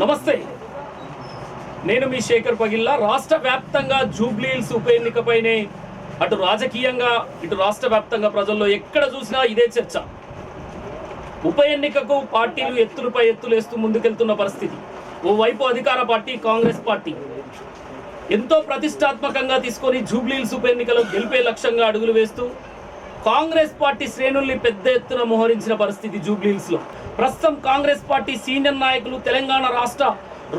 నమస్తే. నేను మీ శేఖర్ పగిల్లా. రాష్ట్ర వ్యాప్తంగా జూబ్లీహిల్స్ ఉప ఎన్నికపైనే అటు రాజకీయంగా ఇటు రాష్ట్ర వ్యాప్తంగా ప్రజల్లో ఎక్కడ చూసినా ఇదే చర్చ. ఉప ఎన్నికకు పార్టీలు ఎత్తులపై ఎత్తులేస్తూ ముందుకెళ్తున్న పరిస్థితి. ఓవైపు అధికార పార్టీ కాంగ్రెస్ పార్టీ. ఎంతో ప్రతిష్టాత్మకంగా తీసుకొని జూబ్లీహిల్స్ ఉప ఎన్నికలో గెలిపే లక్ష్యంగా అడుగులు వేస్తూ కాంగ్రెస్ పార్టీ శ్రేణుల్ని పెద్ద ఎత్తున మోహరించిన పరిస్థితి జూబ్లీహిల్స్లో. ప్రస్తుతం కాంగ్రెస్ పార్టీ సీనియర్ నాయకులు తెలంగాణ రాష్ట్ర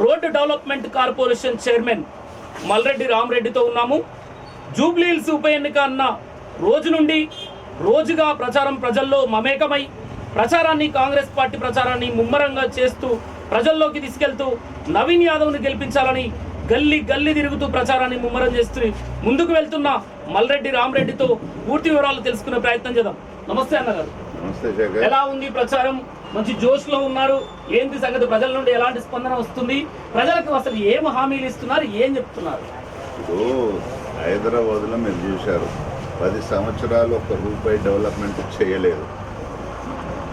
road development corporation chairman Malreddy రామరెడ్డితో ఉన్నాము. జూబ్లీహిల్స్ ఉప ఎన్నిక అన్న రోజు నుండి రోజుగా ప్రచారం ప్రజల్లో మమేకమై ప్రచారాన్ని కాంగ్రెస్ పార్టీ ప్రచారాన్ని ముమ్మరంగా చేస్తూ ప్రజల్లోకి తీసుకెళ్తూ నవీన్ యాదవ్ను గెలిపించాలని గల్లీ గల్లీ తిరుగుతూ ప్రచారాన్ని ముమ్మరం చేస్తూ ముందుకు వెళ్తున్న మల్రెడ్డి రామరెడ్డితో పూర్తి వివరాలు తెలుసుకునే ప్రయత్నం చేద్దాం. నమస్తే అన్నగారు. ఎలా ఉంది ప్రచారం? మంచి జోష్లో ఉన్నారు. ఏంటి సంగతి? ప్రజల నుండి ఎలాంటి స్పందన వస్తుంది? ప్రజలకు అసలు ఏం హామీలు ఇస్తున్నారు? ఏం చెప్తున్నారు? ఇప్పుడు హైదరాబాద్లో మీరు చూశారు. పది సంవత్సరాలు ఒక రూపాయి డెవలప్మెంట్ చేయలేదు.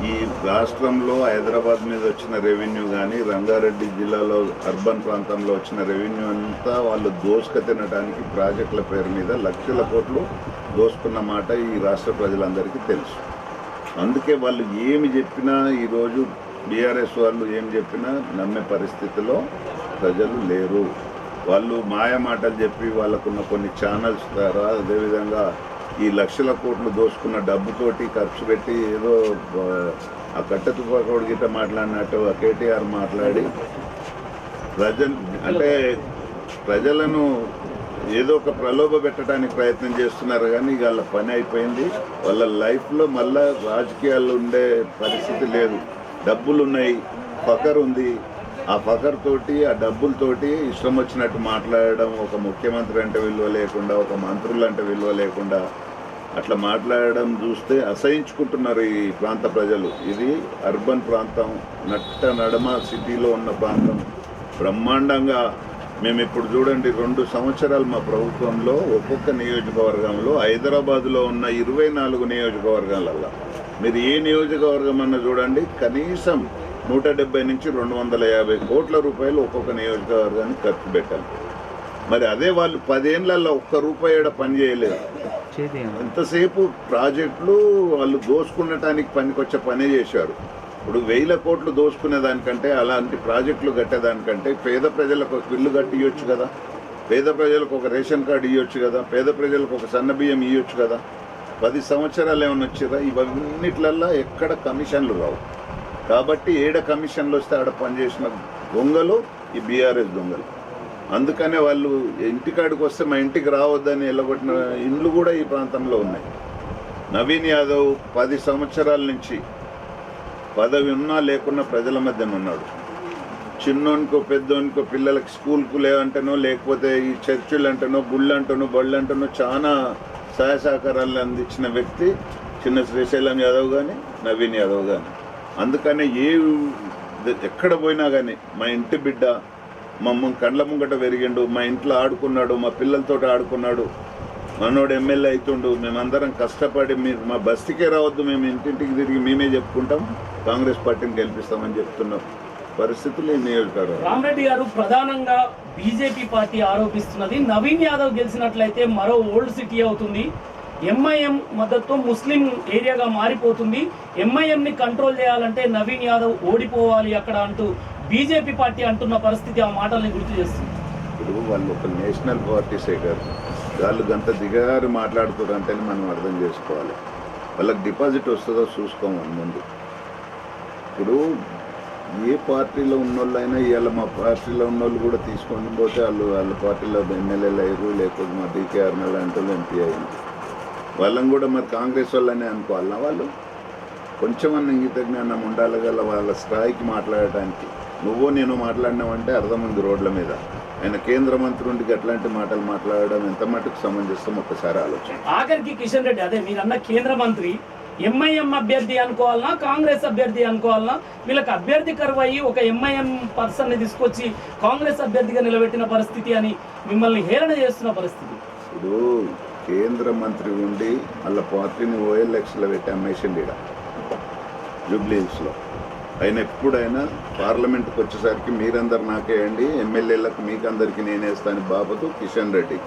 ఈ రాష్ట్రంలో హైదరాబాద్ మీద వచ్చిన రెవెన్యూ కానీ రంగారెడ్డి జిల్లాలో అర్బన్ ప్రాంతంలో వచ్చిన రెవెన్యూ అంతా వాళ్ళు దోసుక తినడానికి ప్రాజెక్టుల పేరు మీద లక్షల కోట్లు దోసుకున్న మాట ఈ రాష్ట్ర ప్రజలందరికీ తెలుసు. అందుకే వాళ్ళు ఏమి చెప్పినా ఈరోజు బీఆర్ఎస్ వాళ్ళు ఏం చెప్పినా నమ్మే పరిస్థితిలో ప్రజలు లేరు. వాళ్ళు మాయ మాటలు చెప్పి వాళ్ళకున్న కొన్ని ఛానల్స్ ద్వారా అదేవిధంగా ఈ లక్షల కోట్లు దోసుకున్న డబ్బుతోటి ఖర్చు పెట్టి ఏదో ఆ, కట్ట తుపాకోడి గిట్ట మాట్లాడినట్టు కేటీఆర్ మాట్లాడి ప్రజ అంటే ప్రజలను ఏదో ఒక ప్రలోభ పెట్టడానికి ప్రయత్నం చేస్తున్నారు కానీ ఇక వాళ్ళ పని అయిపోయింది. వాళ్ళ లైఫ్లో మళ్ళా రాజకీయాలు ఉండే పరిస్థితి లేదు. డబ్బులు ఉన్నాయి ఫకర్ ఉంది. ఆ ఫకర్ తోటి ఆ డబ్బులతోటి ఇష్టం వచ్చినట్టు మాట్లాడడం ఒక ముఖ్యమంత్రి అంటే విలువ లేకుండా ఒక మంత్రులు అంటే విలువ లేకుండా అట్లా మాట్లాడడం చూస్తే అసహించుకుంటున్నారు ఈ ప్రాంత ప్రజలు. ఇది అర్బన్ ప్రాంతం నట్ట నడమ సిటీలో ఉన్న ప్రాంతం. బ్రహ్మాండంగా మేము ఇప్పుడు చూడండి రెండు సంవత్సరాలు మా ప్రభుత్వంలో ఒక్కొక్క నియోజకవర్గంలో హైదరాబాద్లో ఉన్న ఇరవై నాలుగు నియోజకవర్గాలల్లో. మీరు ఏ నియోజకవర్గం అన్నా చూడండి కనీసం నూట డెబ్బై నుంచి రెండు వందల యాభై కోట్ల రూపాయలు ఒక్కొక్క నియోజకవర్గానికి ఖర్చు పెట్టాలి. మరి అదే వాళ్ళు పదేళ్ళలో ఒక్క రూపాయి పని చేయలేదు. ఎంతసేపు ప్రాజెక్టులు వాళ్ళు దోసుకునటానికి పనికొచ్చే పనే చేశారు. ఇప్పుడు వేల కోట్లు దోసుకునే దానికంటే అలాంటి ప్రాజెక్టులు కట్టేదానికంటే పేద ప్రజలకు ఒక బిల్లు కట్టి ఇవ్వచ్చు కదా. పేద ప్రజలకు ఒక రేషన్ కార్డు ఇవ్వచ్చు కదా. పేద ప్రజలకు ఒక సన్న బియ్యం ఇవ్వచ్చు కదా. పది సంవత్సరాలు ఏమైనా వచ్చేదా ఇవన్నిట్లల్లో ఎక్కడ కమిషన్లు రావు. కాబట్టి ఏడ కమిషన్లు వస్తే ఆడ పనిచేసిన దొంగలు ఈ బీఆర్ఎస్ దొంగలు. అందుకనే వాళ్ళు ఇంటికాడికి వస్తే మా ఇంటికి రావద్దని వెళ్ళగొట్టిన ఇండ్లు కూడా ఈ ప్రాంతంలో ఉన్నాయి. నవీన్ యాదవ్ పది సంవత్సరాల నుంచి పదవి ఉన్నా లేకున్నా ప్రజల మధ్యన ఉన్నాడు. చిన్నోనికో పెద్దోనికో పిల్లలకి స్కూల్కు లేవంటనో లేకపోతే ఈ చర్చిలు అంటనో గుళ్ళు అంటనో బళ్ళు అంటనో చాలా సహాయ సహకారాలు అందించిన వ్యక్తి చిన్న శ్రీశైలం యాదవ్ కానీ నవీన్ యాదవ్ కానీ అందుకనే ఏ ఎక్కడ పోయినా కానీ మా ఇంటి బిడ్డ మా కండ్ల ముంగట పెరిగిండు మా ఇంట్లో ఆడుకున్నాడు మా పిల్లలతో ఆడుకున్నాడు మనోడు ఎమ్మెల్యే అవుతుండు మేమందరం కష్టపడి మీరు మా బస్తీకే రావద్దు మేము ఇంటింటికి తిరిగి మేమే చెప్పుకుంటాం కాంగ్రెస్ పార్టీని గెలిపిస్తామని చెప్తున్నాం. పరిస్థితులు నియోజకవర్గం రామరెడ్డి గారు ప్రధానంగా బీజేపీ పార్టీ ఆరోపిస్తున్నది. నవీన్ యాదవ్ గెలిచినట్లయితే మరో ఓల్డ్ సిటీ అవుతుంది. ఎంఐఎం మద్దతు ముస్లిం ఏరియాగా మారిపోతుంది. ఎంఐఎం ని కంట్రోల్ చేయాలంటే నవీన్ యాదవ్ ఓడిపోవాలి అక్కడ అంటూ బీజేపీ పార్టీ అంటున్న పరిస్థితి ఆ మాటల్ని గుర్తు చేస్తుంది. ఇప్పుడు వాళ్ళు ఒక నేషనల్ పార్టీ సేకర్ వాళ్ళు గంత దిగారు మాట్లాడుతారంటే మనం అర్థం చేసుకోవాలి. వాళ్ళకి డిపాజిట్ వస్తుందో చూసుకోమని ముందు. ఇప్పుడు ఏ పార్టీలో ఉన్నోళ్ళైనా ఇవాళ మా పార్టీలో ఉన్నోళ్ళు కూడా తీసుకొని పోతే వాళ్ళు వాళ్ళ పార్టీలో ఎమ్మెల్యేలు అయ్యారు లేకపోతే మా డీకేఆర్ లాంటి వాళ్ళు ఎంపీ అయ్యింది వాళ్ళని కూడా మరి కాంగ్రెస్ వాళ్ళనే అనుకోవాలి వాళ్ళు? కొంచెం అన్న ఇంగిత జ్ఞానం ఉండాలి గల వాళ్ళ స్థాయికి మాట్లాడటానికి. నువ్వు నేను మాట్లాడినావంటే అర్థం ఉంది రోడ్ల మీద. ఆయన కేంద్ర మంత్రి ఉండి అట్లాంటి మాటలు మాట్లాడడం ఎంత మటుకు సమంజసం? ఒక్కసారి ఆలోచన. ఆఖరికి కిషన్ రెడ్డి అదే మీరన్న కేంద్ర మంత్రి ఎంఐఎం అభ్యర్థి అనుకోవాలనా కాంగ్రెస్ అభ్యర్థి అనుకోవాలనా? వీళ్ళకి అభ్యర్థి కరువు అయ్యి ఒక ఎంఐఎం పర్సన్ని తీసుకొచ్చి కాంగ్రెస్ అభ్యర్థిగా నిలబెట్టిన పరిస్థితి అని మిమ్మల్ని హేళన చేస్తున్న పరిస్థితి. ఇప్పుడు కేంద్ర మంత్రి ఉండి వాళ్ళ పార్టీని ఓఎల్ఎక్స్లో పెట్టి అమ్మేసిండి ఈడ. జూబ్లీహిల్స్లో ఆయన ఎప్పుడైనా పార్లమెంట్కి వచ్చేసరికి మీరందరు నాకేయండి ఎమ్మెల్యేలకు మీకందరికి నేనేస్తాను బాబతు కిషన్ రెడ్డి.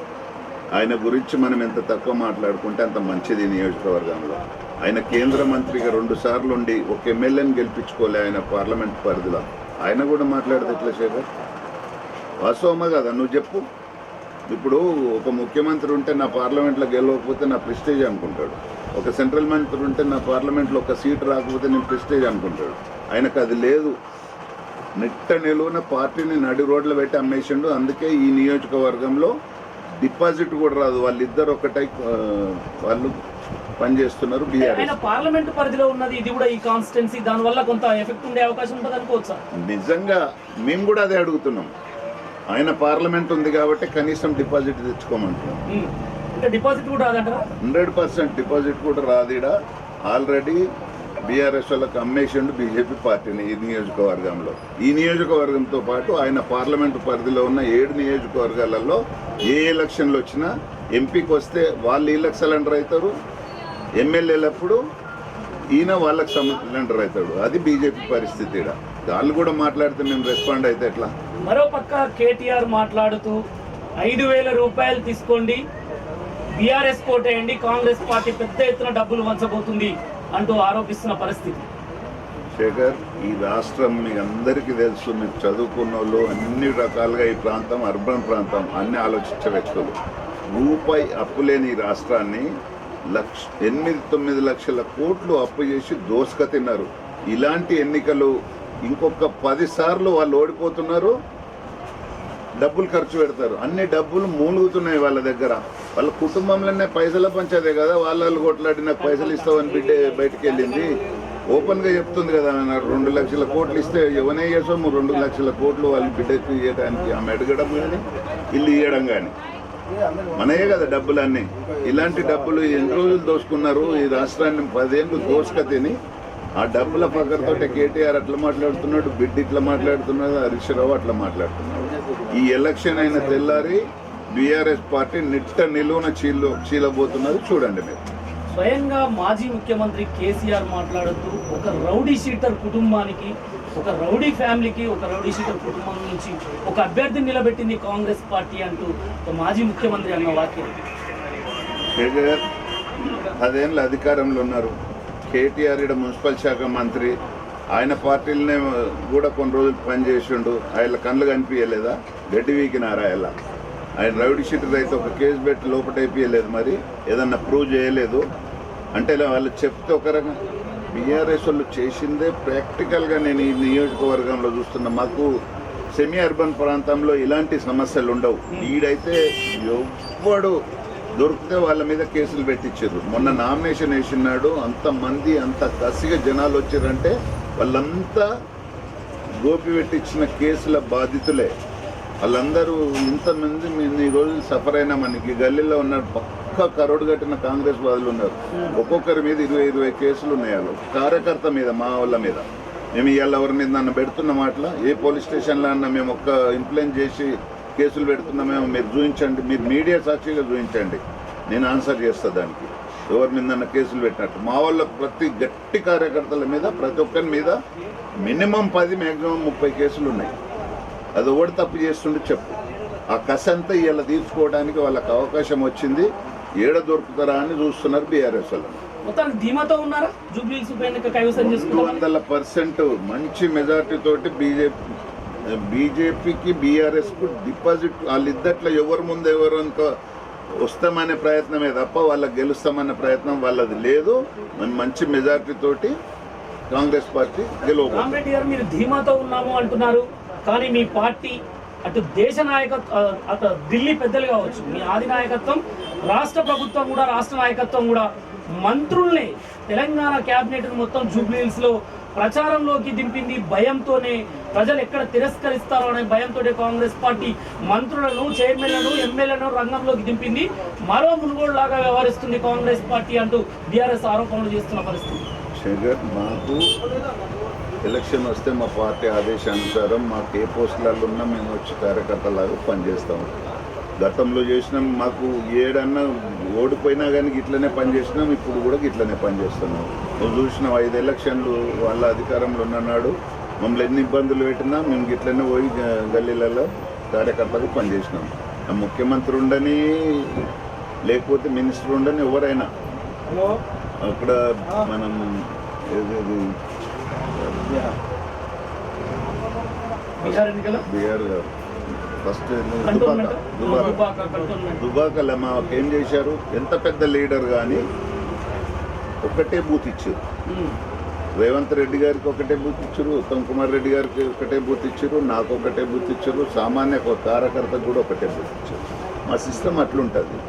ఆయన గురించి మనం ఎంత తక్కువ మాట్లాడుకుంటే అంత మంచిది నియోజకవర్గంలో. ఆయన కేంద్ర మంత్రిగా రెండు సార్లు ఉండి ఒక ఎమ్మెల్యేని గెలిపించుకోలే ఆయన పార్లమెంట్ పరిధిలో. ఆయన కూడా మాట్లాడితే ఎట్లా శేఖర్? వాస్తవమా కదా నువ్వు చెప్పు. ఇప్పుడు ఒక ముఖ్యమంత్రి ఉంటే నా పార్లమెంట్లో గెలవకపోతే నా ప్రెస్టేజ్ అనుకుంటాడు. ఒక సెంట్రల్ మంత్రి ఉంటే నా పార్లమెంట్లో ఒక సీట్ రాకపోతే నేను ప్రెస్టేజ్ అనుకుంటాడు. ఆయనకు అది లేదు. నిట్ట నిలువున పార్టీని నడి రోడ్లు పెట్టి అమ్మేసిండు. అందుకే ఈ నియోజకవర్గంలో డిపాజిట్ కూడా రాదు. వాళ్ళిద్దరు ఒకటై వాళ్ళు పనిచేస్తున్నారు పార్లమెంట్ పరిధిలో ఉన్నది. ఇది కూడా ఈ కాన్స్టిట్యున్సీ. దాని వల్ల కొంత ఎఫెక్ట్ ఉండే అవకాశం ఉంటుంది అనుకోవచ్చా? నిజంగా మేము కూడా అదే అడుగుతున్నాం. ఆయన పార్లమెంట్ ఉంది కాబట్టి కనీసం డిపాజిట్ తెచ్చుకోమంటున్నాం. డిపాజిట్ కూడా హండ్రెడ్ పర్సెంట్ డిపాజిట్ కూడా రాదిడ. ఆల్రెడీ బీఆర్ఎస్ వాళ్ళకి అమ్మేసిండు బీజేపీ పార్టీని ఈ నియోజకవర్గంలో. ఈ నియోజకవర్గంతో పాటు ఆయన పార్లమెంటు పరిధిలో ఉన్న ఏడు నియోజకవర్గాలలో ఏ ఎలక్షన్లు వచ్చినా ఎంపీకి వస్తే వాళ్ళు వీళ్ళకి సిలిండర్ అవుతారు ఎమ్మెల్యేలప్పుడు ఈయన వాళ్ళకి సిలిండర్ అవుతాడు అది బీజేపీ పరిస్థితి ఈడ వాళ్ళు కూడా మాట్లాడితే మేము రెస్పాండ్ అయితే ఎట్లా? మరో పక్క కేటీఆర్ మాట్లాడుతూ ఐదు వేల రూపాయలు తీసుకోండి బీఆర్ఎస్ కోటేయండి కాంగ్రెస్ పార్టీ పెద్ద ఎత్తున డబ్బులు వంచబోతుంది అంటూ ఆరోపిస్తున్న పరిస్థితి. శేఖర్ ఈ రాష్ట్రం మీ అందరికీ తెలుసు మీరు చదువుకున్న వాళ్ళు అన్ని రకాలుగా ఈ ప్రాంతం అర్బన్ ప్రాంతం అన్ని ఆలోచించే వ్యక్తులు రూపాయి అప్పు లేని ఈ రాష్ట్రాన్ని లక్ష ఎనిమిది తొమ్మిది లక్షల కోట్లు అప్పు చేసి దోసుక తిన్నారు ఇలాంటి ఎన్నికలు ఇంకొక పదిసార్లు వాళ్ళు ఓడిపోతున్నారు డబ్బులు ఖర్చు పెడతారు. అన్ని డబ్బులు మూలుగుతున్నాయి వాళ్ళ దగ్గర. వాళ్ళ కుటుంబంలోనే పైసల పంచేదే కదా వాళ్ళు కొట్లాడి నాకు పైసలు ఇస్తావని బిడ్డ బయటకు వెళ్ళింది ఓపెన్గా చెప్తుంది కదా నాకు రెండు లక్షల కోట్లు ఇస్తే ఎవనే చేసాము రెండు లక్షల కోట్లు వాళ్ళ బిడ్డకు ఇవ్వడానికి ఆమె అడగడం కానీ ఇల్లు ఇవ్వడం కానీ. మనయే కదా డబ్బులన్నీ. ఇలాంటి డబ్బులు ఎన్ని రోజులు దోసుకున్నారు ఈ రాష్ట్రాన్ని? పదేళ్ళు దోసుక తిని ఆ డబ్బుల పక్కనతో కేటీఆర్ అట్లా మాట్లాడుతున్నాడు బిడ్డ ఇట్లా మాట్లాడుతున్నాడు హరీష్ రావు అట్లా మాట్లాడుతున్నాడు. ఈ ఎలక్షన్ అయిన తెల్లారి బీఆర్ఎస్ పార్టీ నిట్ట నిలువున చీలు చీలబోతున్నది చూడండి మీరు. స్వయంగా మాజీ ముఖ్యమంత్రి కేసీఆర్ మాట్లాడుతూ ఒక రౌడీ షీటర్ కుటుంబానికి ఒక రౌడీ ఫ్యామిలీకి ఒక రౌడీ షీటర్ కుటుంబం నుంచి ఒక అభ్యర్థిని నిలబెట్టింది కాంగ్రెస్ పార్టీ అంటూ ఒక మాజీ ముఖ్యమంత్రి అన్న వాక్యం. పదేళ్ళ అధికారంలో ఉన్నారు. కేటీఆర్ ఇక్కడ మున్సిపల్ శాఖ మంత్రి. ఆయన పార్టీలనే కూడా కొన్ని రోజులు పనిచేసిండు. ఆయన కళ్ళు కనిపించలేదా? గడ్డి వీకినారా ఆయన ఆయన రౌడీ షీటర్ అయితే ఒక కేసు పెట్టి లోపటైపోయలేదు మరి ఏదన్నా ప్రూవ్ చేయలేదు. అంటే వాళ్ళు చెప్తే ఒక రకం బీఆర్ఎస్ వాళ్ళు చేసిందే ప్రాక్టికల్గా నేను ఈ నియోజకవర్గంలో చూస్తున్నా. మాకు సెమీ అర్బన్ ప్రాంతంలో ఇలాంటి సమస్యలు ఉండవు. ఈడైతే ఎవ్వడు దొరికితే వాళ్ళ మీద కేసులు పెట్టించారు. మొన్న నామినేషన్ వేసినాడు అంత మంది అంత కసిగా జనాలు వచ్చారంటే వాళ్ళంతా గోపి పెట్టించిన కేసుల బాధితులే. వాళ్ళందరూ ఇంతమంది మేము ఈ రోజు సఫర్ అయినామని మనకి గల్లీలో ఉన్న పక్క కరోడు కట్టిన కాంగ్రెస్ వాదులు ఉన్నారు. ఒక్కొక్కరి మీద ఇరవై ఇరవై కేసులు ఉన్నాయి వాళ్ళు. కార్యకర్త మీద మా వాళ్ళ మీద. మేము ఇవాళ ఎవరి మీద నన్ను పెడుతున్న మాటల? ఏ పోలీస్ స్టేషన్లో అన్న మేము ఒక్క ఇంప్లైన్ చేసి కేసులు పెడుతున్నామేమో మీరు చూపించండి మీరు మీడియా సాక్షిగా చూపించండి నేను ఆన్సర్ చేస్తా దానికి. ఎవరి మీద నన్ను కేసులు పెట్టినట్టు. మా వాళ్ళ ప్రతి గట్టి కార్యకర్తల మీద ప్రతి ఒక్కరి మీద మినిమం పది మ్యాక్సిమం ముప్పై కేసులు ఉన్నాయి. అది ఒకటి తప్పు చేస్తుండే చెప్పు. ఆ కసి అంతా ఇలా తీర్చుకోవడానికి వాళ్ళకి అవకాశం వచ్చింది. ఏడ దొరుకుతారా అని చూస్తున్నారు బీఆర్ఎస్ వాళ్ళు. మొత్తానికి ధీమాతో ఉన్నారా? జూబ్లీస్ ఉప ఎన్నిక కైవసం రెండు చేసుకున్నామని వందల పర్సెంట్ మంచి మెజార్టీ తోటి బీజేపీ బీజేపీకి బీఆర్ఎస్కు డిపాజిట్ వాళ్ళిద్దట్లో ఎవరు ముందు ఎవరు అనుకో వస్తామనే ప్రయత్నమే తప్ప వాళ్ళకి గెలుస్తామనే ప్రయత్నం వాళ్ళది లేదు. మన మంచి మెజార్టీ తోటి కాంగ్రెస్ పార్టీ గెలవబోతుంది. రామరెడ్డి గారు మీరు ధీమాతో ఉన్నాము అంటున్నారు. కానీ మీ పార్టీ అటు దేశ నాయకత్వం అటు ఢిల్లీ పెద్దలు కావచ్చు మీ ఆది నాయకత్వం రాష్ట్ర ప్రభుత్వం కూడా రాష్ట్ర నాయకత్వం కూడా మంత్రుల్ని తెలంగాణ క్యాబినెట్ మొత్తం జూబ్లీహిల్స్లో ప్రచారంలోకి దింపింది భయంతోనే. ప్రజలు ఎక్కడ తిరస్కరిస్తారో అనే భయంతో కాంగ్రెస్ పార్టీ మంత్రులను చైర్మన్లను ఎమ్మెల్యేలను రంగంలోకి దింపింది. మరో మునుగోడులాగా వ్యవహరిస్తుంది కాంగ్రెస్ పార్టీ అంటూ బీఆర్ఎస్ ఆరోపణలు చేస్తున్న పరిస్థితి. ఎలక్షన్ వస్తే మా పార్టీ ఆదేశానుసారం మాకు ఏ పోస్టులలో ఉన్నా మేము వచ్చి కార్యకర్తలాగా పనిచేస్తాం. గతంలో చేసినాం మాకు ఏడన్నా ఓడిపోయినా కానీ ఇట్లనే పనిచేసినాం ఇప్పుడు కూడా ఇట్లనే పనిచేస్తున్నాం. నువ్వు చూసిన ఐదు ఎలక్షన్లు వాళ్ళ అధికారంలో ఉన్ననాడు మమ్మల్ని ఎన్ని ఇబ్బందులు పెట్టినా మేము గిట్లనే పోయి గల్లీలలో కార్యకర్తలు పనిచేసినాం. ఆ ముఖ్యమంత్రి ఉండని లేకపోతే మినిస్టర్ ఉండని ఎవరైనా అక్కడ మనం బీహార్ ఫస్ట్ దుబాక. ఏం చేశారు? ఎంత పెద్ద లీడర్ కానీ ఒకటే బూత్ ఇచ్చారు. ఉమ్. రేవంత్ రెడ్డి గారికి ఒకటే బూత్ ఇచ్చారు ఉత్తమ్ కుమార్ రెడ్డి గారికి ఒకటే బూత్ ఇచ్చారు నాకు ఒకటే బూత్ ఇచ్చారు సామాన్య ఒక కార్యకర్తకు కూడా ఒకటే బూత్ ఇచ్చారు. మా సిస్టమ్ అట్లుంటుంది.